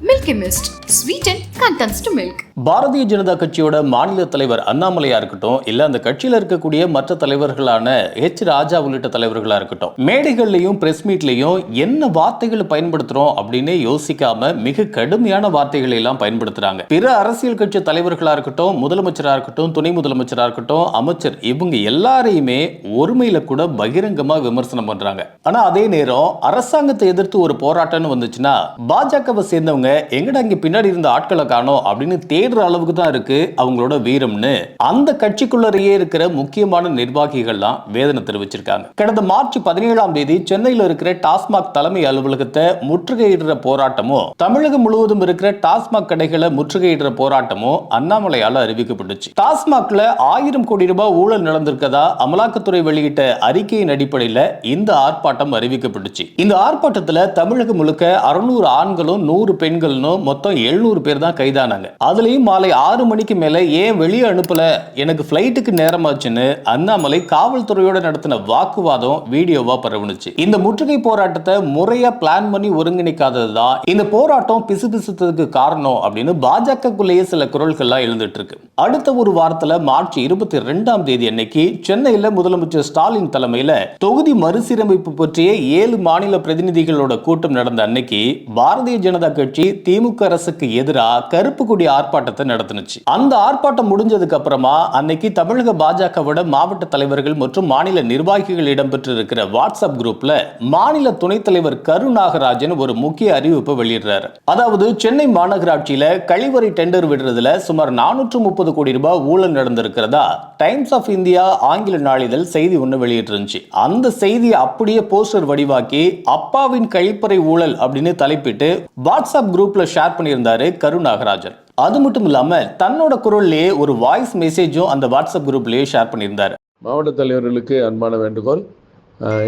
Me Mist. Sweeten contents to milk Bharatiya Janata கட்சியோட மாநில தலைவர் அண்ணாமலையா இருக்கட்டும் இல்ல அந்த கட்சியில இருக்கக்கூடிய மற்ற தலைவர்களான ஹெச் ராஜா உள்ளிட்ட தலைவர்களா இருக்கட்டும் மேடைகள்லயும் பிரஸ் மீட்லயும் என்ன வார்த்தைகளை பயன்படுத்துறோம் அப்படின்னு யோசிக்காம மிக கடுமையான வார்த்தைகளை எல்லாம் பயன்படுத்துறாங்க. பிற அரசியல் கட்சி தலைவர்களா இருக்கட்டும் முதலமைச்சரா இருக்கட்டும் துணை முதலமைச்சரா இருக்கட்டும் அமைச்சர் இவங்க எல்லாரையுமே ஒருமையில கூட பகிரங்கமா விமர்சனம் பண்றாங்க. ஆனா அதே நேரம் அரசாங்கத்தை எதிர்த்து ஒரு போராட்டம்னு வந்துச்சுன்னா பாஜகவை சேர்ந்தவங்க எங்கடா இங்க பின்னாடி இருந்த ஆட்களை காணோம் அப்படின்னு தேடுற அளவுக்கு தான் இருக்கு அவங்களோட வீரம்னு. அந்த கட்சிக்குள்ளரையே இருக்கிற முக்கியமான நிர்வாகிகள்லாம் வேதனை தெரிவிச்சிருக்காங்க. கடந்த மார்ச் பதினேழாம் தேதி சென்னையில் இருக்கிற டாஸ்மாக் தலைமை அலுவலகத்தை முற்றுகையிடுற போராட்டமும் தமிழகம் முழுவதும் இருக்கிற டாஸ்மாக் கடைகளை முற்றுகையிடுற போராட்டமும் அண்ணாமலையால அறிவிக்கப்பட்டுச்சு. டாஸ்மாக்ல ஆயிரம் கோடி ரூபாய் ஊழல் நடந்திருக்கதா அமலாக்கத்துறை வெளியிட்ட அறிக்கையின் அடிப்படையில் இந்த ஆர்ப்பாட்டம் அறிவிக்கப்பட்டுச்சு. இந்த ஆர்ப்பாட்டத்தில் தமிழகம் முழுக்க அறுநூறு ஆண்களும் நூறு பெண்களும் மொத்தம் எழுநூறு பேர் தான் கைதானாங்க. அதுலயும் மாலை ஆறு மணிக்கு மேல ஏன் வெளியே அனுப்பல? எனக்கு பிளைட்டுக்கு நேரமாச்சுன்னு அண்ணாமலை காவல்துறையோட நடத்தின வாக்குவாதம் வீடியோவா பரவுனுச்சு. இந்த முற்றுகை போராட்டத்தை முறையா பிளான் பண்ணி ஒருங்கிணைக்காதது தான். இந்த போராட்டம் பிசுபிசுத்ததுக்கு காரணம் அப்படின்னு பாஜகக்குள்ளேயே சில குரல்கள்லாம் எழுந்துட்டு இருக்கு. அடுத்த ஒரு வாரத்துல மார்ச் இருபத்தி ரெண்டாம் தேதி அன்னைக்கு சென்னையில முதலமைச்சர் ஸ்டாலின் தலைமையில தொகுதி மறுசீரமைப்பு பற்றிய ஏழு மாநில பிரதிநிதிகளோட கூட்டம் நடந்த அன்னைக்கு பாரதிய ஜனதா கட்சி திமுக அரசுக்கு எதிராக கருப்பு கொடி ஆர்ப்பாட்டத்தை நடத்துனுச்சு. அந்த ஆர்ப்பாட்டம் முடிஞ்சதுக்கு அப்புறமா அன்னைக்கு தமிழக பாஜகவோட மாவட்ட தலைவர்கள் மற்றும் மாநில நிர்வாகிகள் இடம்பெற்றிருக்கிற வாட்ஸ்அப் குரூப்ல மாநில துணைத் தலைவர் கரு நாகராஜன் ஒரு முக்கிய அறிவிப்பை வெளியிடுறாரு. அதாவது சென்னை மாநகராட்சியில கழிவறை டெண்டர் விடுறதுல சுமார் நானூற்று முப்பது கோடி ரூபாய் ஊழல் நடந்திருக்கிறதா? டைம்ஸ் ஆஃப் இந்தியா ஆங்கில நாளிதழ் செய்தி ஒன்று வெளியிட்டிருந்துச்சு. அந்த செய்தியை அப்படியே போஸ்டர் வடிவாக்கி அப்பாவின் கழிப்பறை ஊழல் அப்படின்னு தலைப்பிட்டு வாட்ஸ்அப் குரூப்ல ஷேர் பண்ணியிருந்தாரு கரு நாகராஜன். அது மட்டும் இல்லாம தன்னோட குரல்லேயே ஒரு வாய்ஸ் மெசேஜும் அந்த வாட்ஸ்அப் குரூப்லயே ஷேர் பண்ணியிருந்தார். மாவட்ட தலைவர்களுக்கு அன்பான வேண்டுகோள்.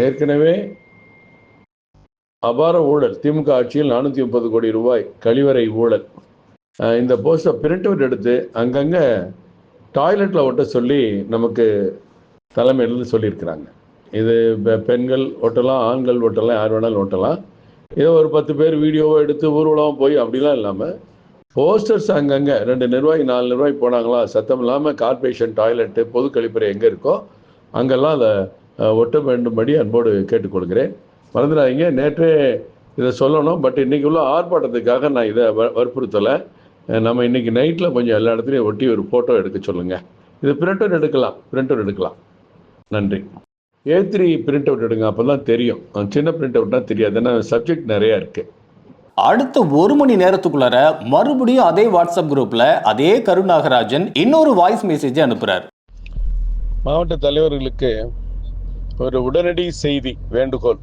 ஏற்கனவே அபார ஊழல் திமுக ஆட்சியில் நானூற்றி முப்பது கோடி ரூபாய் கழிவறை ஊழல். இந்த போஸ்டை பிரிண்ட் அவுட் எடுத்து அங்கங்கே டாய்லெட்டில் ஒட்ட சொல்லி நமக்கு தலைமையிலிருந்து சொல்லியிருக்கிறாங்க. இது பெ- பெண்கள் ஒட்டலாம் ஆண்கள் ஒட்டலாம் யார் வேணாலும் ஒட்டலாம். இதை ஒரு பத்து பேர் வீடியோவை எடுத்து ஊர்வலம் போய் அப்படிலாம் இல்லாமல் போஸ்டர்ஸ் அங்கங்கே ரெண்டு நிர்வாகி நாலு நிர்வாகி போனாங்களா? சத்தம் இல்லாமல் கார்பரேஷன் டாய்லெட்டு பொது கழிப்பறை எங்கே இருக்கோ அங்கெல்லாம் அதை ஒட்ட வேண்டும்படி அன்போடு கேட்டுக்கொள்கிறேன் மறந்துடாதீங்க. நேற்றே இதை சொல்லணும். பட் இன்றைக்கி உள்ள ஆர்ப்பாட்டத்துக்காக நான் இதை வ- வற்புறுத்தலை. நம்ம இன்னைக்கு நைட்டில் கொஞ்சம் எல்லா இடத்துலையும் ஒட்டி ஒரு ஃபோட்டோ எடுக்க சொல்லுங்கள் இது பிரிண்ட் அவுட் எடுக்கலாம் பிரிண்ட் அவுட் எடுக்கலாம். நன்றி. ஏ த்ரீ பிரிண்ட் அவுட் எடுங்க அப்போ தான் தெரியும் சின்ன பிரிண்ட் அவுட்னா தெரியாது ஏன்னா சப்ஜெக்ட் நிறையா இருக்குது அடுத்த ஒரு மணி நேரத்துக்குள்ளார மறுபடியும் அதே வாட்ஸ்அப் குரூப்ல அதே கரு நாகராஜன் இன்னொரு வாய்ஸ் மெசேஜ் அனுப்புறாரு. மாவட்ட தலைவர்களுக்கு ஒரு உடனடி செய்தி வேண்டுகோள்.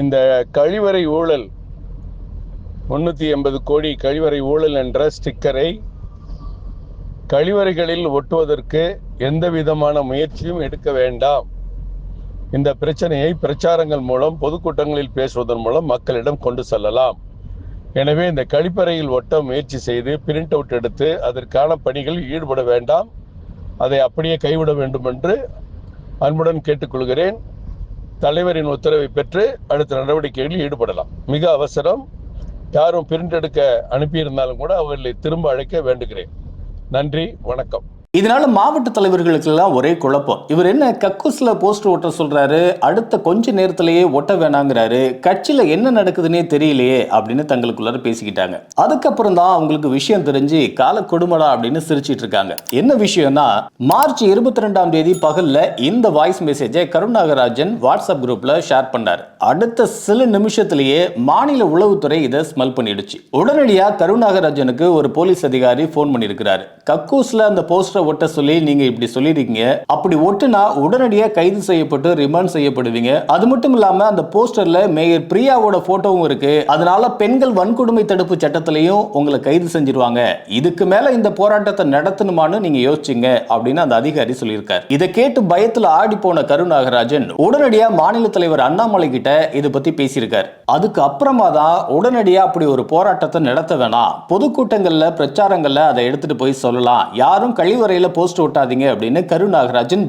இந்த கழிவறை ஊழல் முன்னூற்றி எண்பது கோடி கழிவறை ஊழல் என்ற ஸ்டிக்கரை கழிவறைகளில் ஒட்டுவதற்கு எந்த விதமான முயற்சியும் எடுக்க வேண்டாம். இந்த பிரச்சனையை பிரச்சாரங்கள் மூலம் பொதுக்கூட்டங்களில் பேசுவதன் மூலம் மக்களிடம் கொண்டு செல்லலாம். எனவே இந்த கழிப்பறையில் ஒட்ட முயற்சி செய்து பிரிண்ட் அவுட் எடுத்து அதற்கான பணிகளில் ஈடுபட வேண்டாம். அதை அப்படியே கைவிட வேண்டும் என்று அன்புடன் கேட்டுக்கொள்கிறேன். தலைவரின் உத்தரவை பெற்று அடுத்த நடவடிக்கைகளில் ஈடுபடலாம். மிக அவசரம். யாரும் பிரிண்ட் எடுக்க அனுப்பியிருந்தாலும் கூட அவர்களை திரும்ப அழைக்க வேண்டுகிறேன். நன்றி வணக்கம். இதனால மாவட்ட தலைவர்களுக்கு எல்லாம் ஒரே குழப்பம். இவர் என்ன கக்கூஸ்ல போஸ்டர் ஒட்ட சொல்றாரு அடுத்த கொஞ்ச நேரத்திலேயே ஒட்ட வேணாங்கிறாரு கட்சியில என்ன நடக்குதுன்னே தெரியலையே அப்படின்னு தங்களுக்குள்ளார பேசிக்கிட்டாங்க. அதுக்கப்புறம் தான் அவங்களுக்கு விஷயம் தெரிஞ்சு கால கொடுமடா அப்படின்னு சிரிச்சிட்டு இருக்காங்க. என்ன விஷயம்னா மார்ச் இருபத்தி ரெண்டாம் தேதி பகல்ல இந்த வாய்ஸ் மெசேஜை கருணாகராஜன் வாட்ஸ்அப் குரூப்ல ஷேர் பண்ணார். அடுத்த சில நிமிஷத்திலேயே மாநில உளவுத்துறை இதை ஸ்மெல் பண்ணிடுச்சு. உடனடியா கருணாகராஜனுக்கு ஒரு போலீஸ் அதிகாரி போன் பண்ணியிருக்கிறாரு. கக்கூஸ்ல அந்த போஸ்டர் ஒட்ட சொல்லி நீங்க இப்படி சொல்லியிருக்கீங்க அப்படி ஒட்டுனா உடனடியா கைது செய்யப்பட்டு ரிமாண்ட் செய்யப்படுவீங்க. அது மட்டும் இல்லாம அந்த போஸ்டர்ல மேயர் பிரியாவோட போட்டோவும் இருக்கு. அதனால பெண்கள் வன்கொடுமை தடுப்பு சட்டத்திலையும் உங்களை கைது செஞ்சிருவாங்க. இதுக்கு மேல இந்த போராட்டத்தை நடத்தணுமான்னு நீங்க யோசிச்சீங்க அப்படின்னு அந்த அதிகாரி சொல்லியிருக்காரு. இதை கேட்டு பயத்துல ஆடி போன கருநாகராஜன் உடனடியா மாநில தலைவர் அண்ணாமலை கிட்ட இதை பத்தி பேசியிருக்காரு. அதுக்கு அப்புறமா தான் உடனடியா அப்படி ஒரு போராட்டத்தை நடத்த வேணாம். பொதுக்கூட்டங்கள்ல பிரச்சாரங்கள்ல அதை எடுத்துட்டு போய் சொல்லலாம். யாரும் கழிவறை வரையில போஸ்ட் ஒட்டாதீங்க அப்படின்னு கரு நாகராஜன்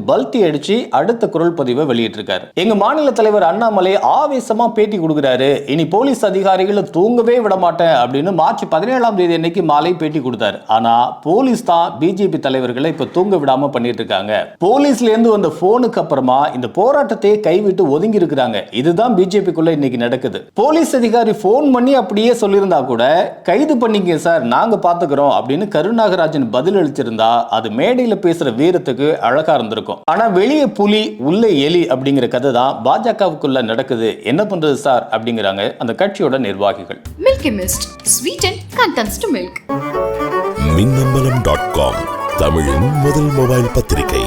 அடிச்சு அடுத்த குரல் பதிவை வெளியிட்டிருக்காரு. எங்க மாநில தலைவர் அண்ணாமலை ஆவேசமா பேட்டி கொடுக்குறாரு. இனி போலீஸ் அதிகாரிகளை தூங்கவே விட மாட்டேன் அப்படின்னு மார்ச் பதினேழாம் தேதி அன்னைக்கு மாலை பேட்டி கொடுத்தாரு. ஆனா போலீஸ் தான் பிஜேபி தலைவர்களை இப்ப தூங்க விடாம பண்ணிட்டு இருக்காங்க. போலீஸ்ல இருந்து வந்த போனுக்கு அப்புறமா இந்த போராட்டத்தையே கைவிட்டு ஒதுங்கி இருக்கிறாங்க. இதுதான் பிஜேபிக்குள்ள இன்னைக்கு நடக்குது. போலீஸ் அதிகாரி போன் பண்ணி அப்படியே சொல்லியிருந்தா கூட கைது பண்ணிக்க சார் நாங்க பாத்துக்கிறோம் அப்படின்னு கருநாகராஜன் பதில் அளிச்சிருந்தா அது மேடையில பேசுற வீரத்துக்கு அழகா இருந்திருக்கும் ஆனா வெளியே புலி உள்ள எலி அப்படிங்கிற கதை தான் பாஜகவுக்குள்ள நடக்குது என்ன பண்றது சார் அப்படிங்கிறாங்க அந்த கட்சியோட நிர்வாகிகள் Milky Mist. Sweeten contents to milk. Minnambalam dot com தமிழின் முதல் மொபைல் பத்திரிகை